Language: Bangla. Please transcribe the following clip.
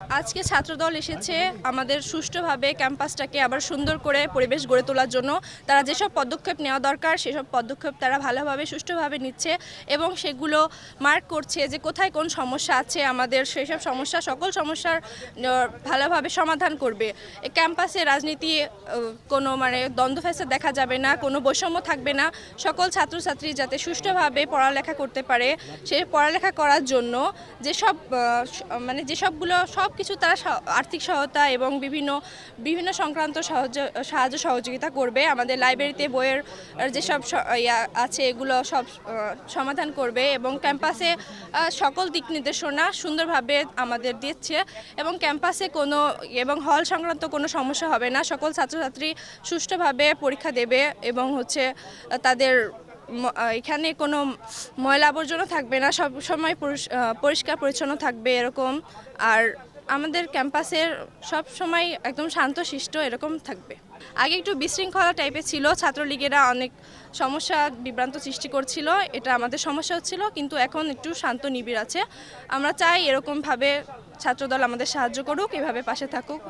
আজকে ছাত্রদল এসেছে আমাদের সুষ্ঠুভাবে ক্যাম্পাসটাকে আবার সুন্দর করে পরিবেশ গড়ে তোলার জন্য। তারা যেসব পদক্ষেপ নেওয়া দরকার, সেসব পদক্ষেপ তারা ভালোভাবে, সুষ্ঠুভাবে নিচ্ছে এবং সেগুলো মার্ক করছে যে কোথায় কোন সমস্যা আছে, আমাদের সেসব সমস্যা, সকল সমস্যার ভালোভাবে সমাধান করবে। ক্যাম্পাসে রাজনীতি কোনো মানে দ্বন্দ্ব ফ্যাসাদ দেখা যাবে না, কোনো বৈষম্য থাকবে না। সকল ছাত্রছাত্রী যাতে সুষ্ঠুভাবে পড়ালেখা করতে পারে, সে পড়ালেখা করার জন্য যেসব মানে যেসবগুলো সব কিছু তারা আর্থিক সহায়তা এবং বিভিন্ন বিভিন্ন সংক্রান্ত সাহায্য সহযোগিতা করবে। আমাদের লাইব্রেরিতে বইয়ের যেসব আছে, এগুলো সব সমাধান করবে এবং ক্যাম্পাসে সকল দিক নির্দেশনা সুন্দরভাবে আমাদের দিচ্ছে এবং ক্যাম্পাসে কোনো এবং হল সংক্রান্ত কোনো সমস্যা হবে না। সকল ছাত্রছাত্রী সুষ্ঠুভাবে পরীক্ষা দেবে এবং হচ্ছে তাদের এখানে কোনো ময়লা আবর্জনা থাকবে না। সব সময় পরিষ- পরিষ্কার পরিচ্ছন্ন থাকবে এরকম। আর আমাদের ক্যাম্পাসের সব সময় একদম শান্ত শিষ্ট এরকম থাকবে। আগে একটু বিশৃঙ্খলা টাইপের ছিল, ছাত্রলীগেরা অনেক সমস্যা, বিভ্রান্ত সৃষ্টি করছিল, এটা আমাদের সমস্যা হচ্ছিল কিন্তু এখন একটু শান্ত নিবিড় আছে। আমরা চাই এরকমভাবে ছাত্রদল আমাদের সাহায্য করুক, এভাবে পাশে থাকুক।